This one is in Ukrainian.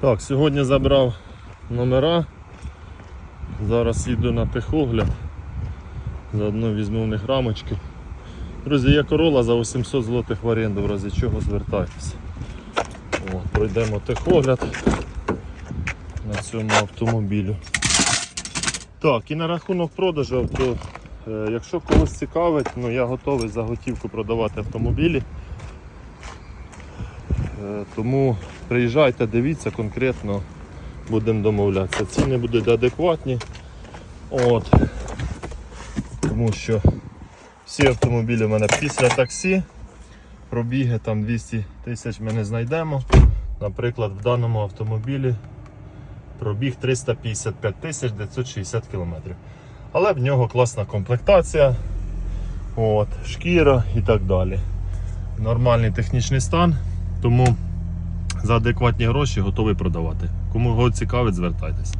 Так, сьогодні забрав номера. Зараз їду на техогляд. Заодно візьму в них рамочки. Друзі, є корола за 800 злотих в оренду, в разі чого звертайтеся. О, пройдемо техогляд на цьому автомобілю. Так, і на рахунок продажу авто. Е, Якщо когось цікавить, ну я готовий за готівку продавати автомобілі. Е, Тому приїжджайте, дивіться конкретно, будемо домовлятися. Ціни будуть адекватні. От. Тому що всі автомобілі у мене після таксі. Пробіги там 200 тисяч ми не знайдемо. Наприклад, в даному автомобілі пробіг 355 тисяч 960 кілометрів. Але в нього класна комплектація, от, шкіра і так далі. Нормальний технічний стан, тому за адекватні гроші готовий продавати. Кому його цікавить, звертайтеся.